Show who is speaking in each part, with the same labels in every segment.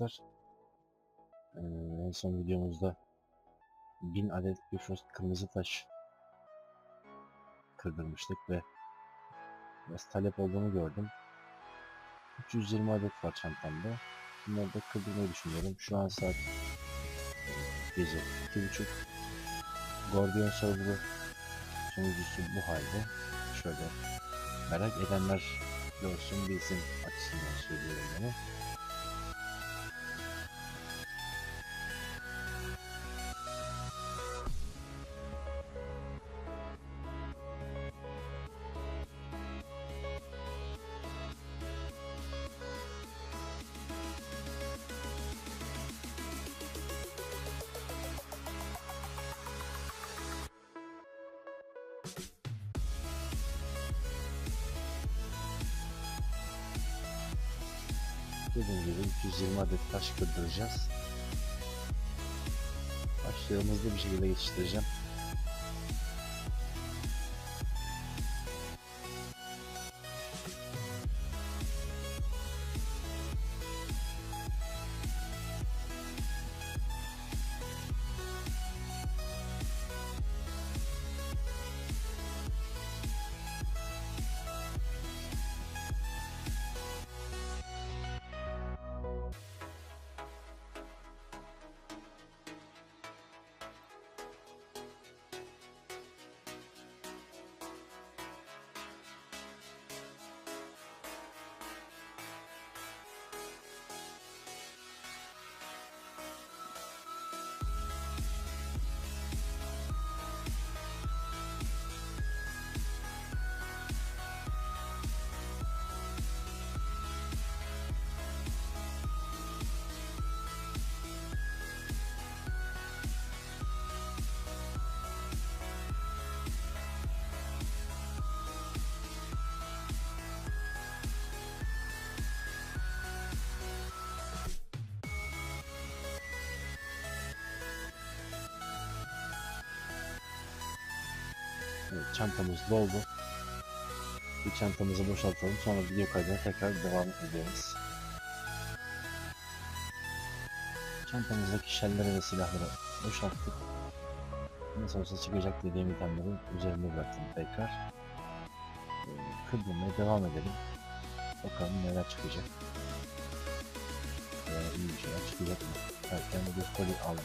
Speaker 1: Ee, en son videomuzda 1000 adet Bifrost kırmızı taş kırdırmıştık ve biraz talep olduğunu gördüm. 320 adet var çantamda. Bunları da kırdırmayı düşünüyorum. Şu an saat gece 2.30. Gordion serverı sunucusu bu halde. Şöyle merak edenler görsün bilsin açısından söylüyorum bunu. Dediğim gibi 220 adet taş kırdıracağız. Başlığı hızlı bir şekilde geçiştireceğim. Evet, çantamız doldu. Bir çantamızı boşaltalım. Sonra video kaydına tekrar devam ederiz. Çantamızdaki şelleri ve silahları boşalttık. Nasıl olsa çıkacak dediğim itemleri üzerine bıraktım tekrar. Ee, Kırdırmaya devam edelim. Bakalım neler çıkacak. Veya iyi bir şeyler çıkacak mı? Erken bir koli aldık.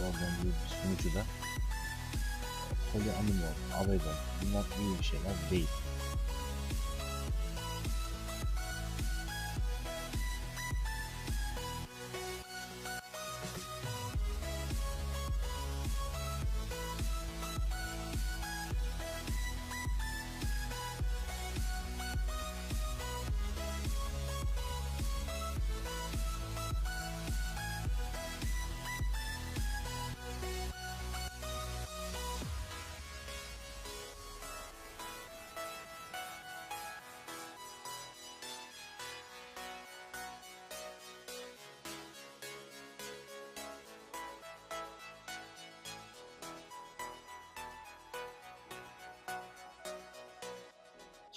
Speaker 1: Oradan bir sunucu da Polyanimor, Avedon bunlar iyi şeyler değil.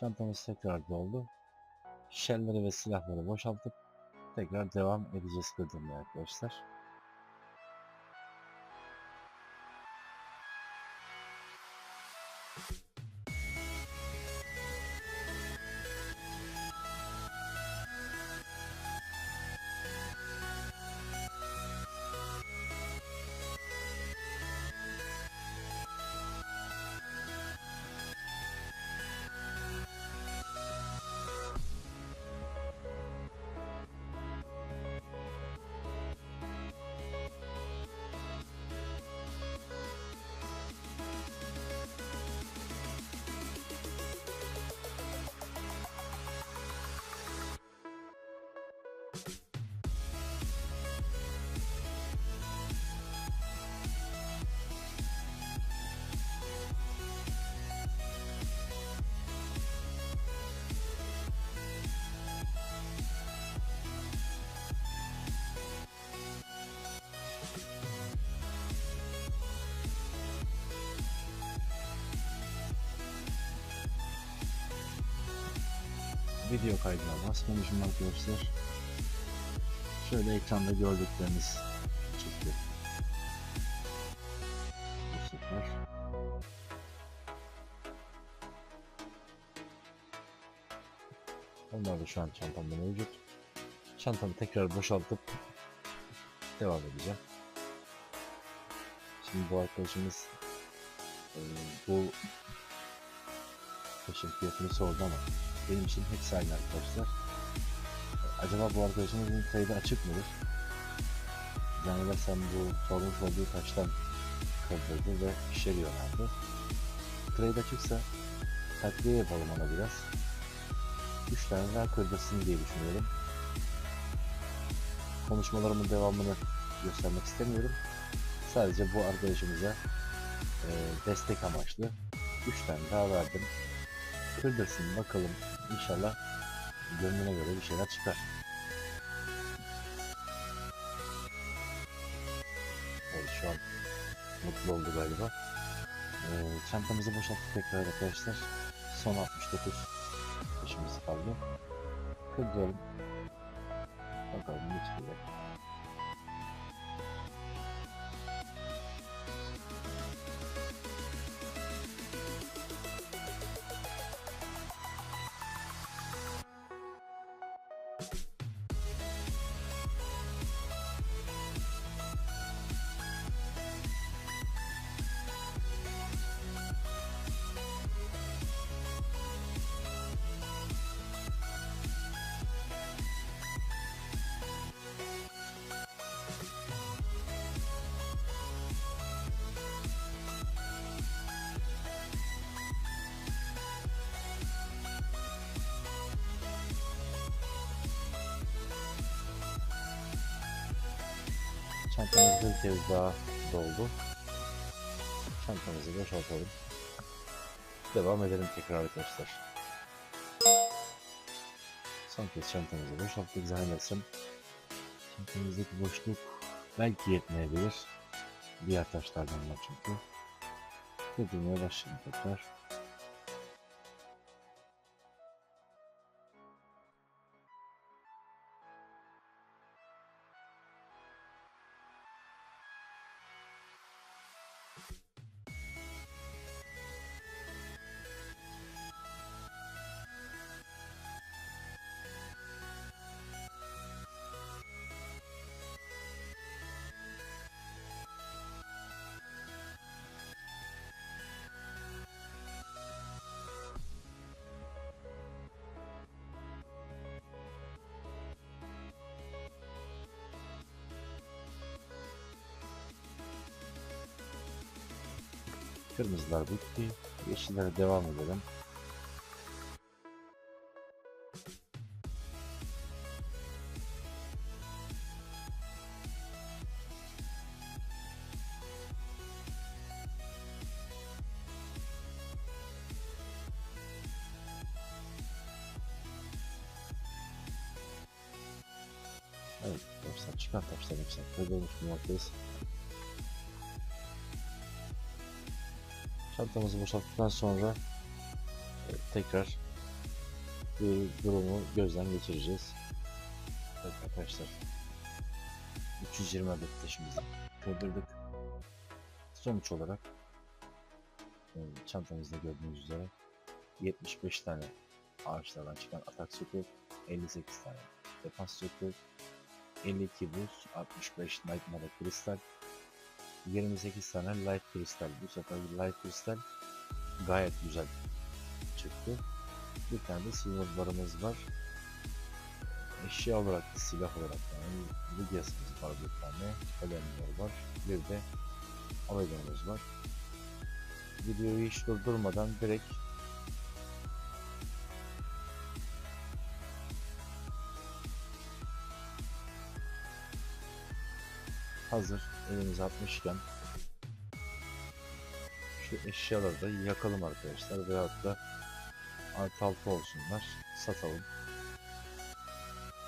Speaker 1: Çantamız tekrar doldu. Şelleri ve silahları boşaltıp tekrar devam edeceğiz kırdırmaya arkadaşlar. Video kaydına basmamışım arkadaşlar. Şöyle ekranda gördükleriniz çıktı. Bu sefer. Onlar da şu an çantamda mevcut. Çantamı tekrar boşaltıp devam edeceğim. Şimdi bu arkadaşımız e, bu taşın fiyatını sordu ama benim için hepsi aynı arkadaşlar. Acaba bu arkadaşımızın kaydı açık mıdır? Zannedersem bu sormuş olduğu taştan kırdırdı ve pişiriyorlardı. Trade açıksa takviye yapalım ona biraz. 3 tane daha kırdırsın diye düşünüyorum. Konuşmalarımın devamını göstermek istemiyorum. Sadece bu arkadaşımıza e, destek amaçlı 3 tane daha verdim. Kırdırsın bakalım inşallah gönlüne göre bir şeyler çıkar. Evet şu an mutlu oldu galiba. E, çantamızı boşalttık tekrar arkadaşlar. Son 69 işimiz kaldı. Kırdıyorum. Bakalım ne çıkacak. Çantamız bir kez daha doldu. Çantamızı boşaltalım. Devam edelim tekrar arkadaşlar. Son kez çantamızı boşalttık zannedersem. Çantamızdaki boşluk belki yetmeyebilir. Diğer taşlardan var çünkü. Kırdırmaya başlayalım tekrar. Kırmızılar bitti. Yeşillere devam edelim. Evet, dostlar çıkan taşlar hepsini kırdırmış bulmaktayız. Çantamızı boşalttıktan sonra e, tekrar bu durumu gözden geçireceğiz. Evet arkadaşlar 320 adet taşımızı kırdırdık. Sonuç olarak e, çantamızda gördüğünüz üzere 75 tane ağaçlardan çıkan atak sökü, 58 tane defans sökü, 52 buz, 65 nightmare kristal, 28 tane light kristal. Bu sefer light kristal gayet güzel çıktı. Bir tane de silver barımız var. Eşya olarak da silah olarak yani Lydias'ımız var bir tane. Kalemler var. Bir de Avedon'umuz var. Videoyu hiç durdurmadan direkt hazır elimize atmışken şu eşyaları da yakalım arkadaşlar. Veyahut da artı altı olsunlar. Satalım.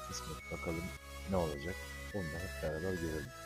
Speaker 1: Kısmet bakalım ne olacak. Onu da hep beraber görelim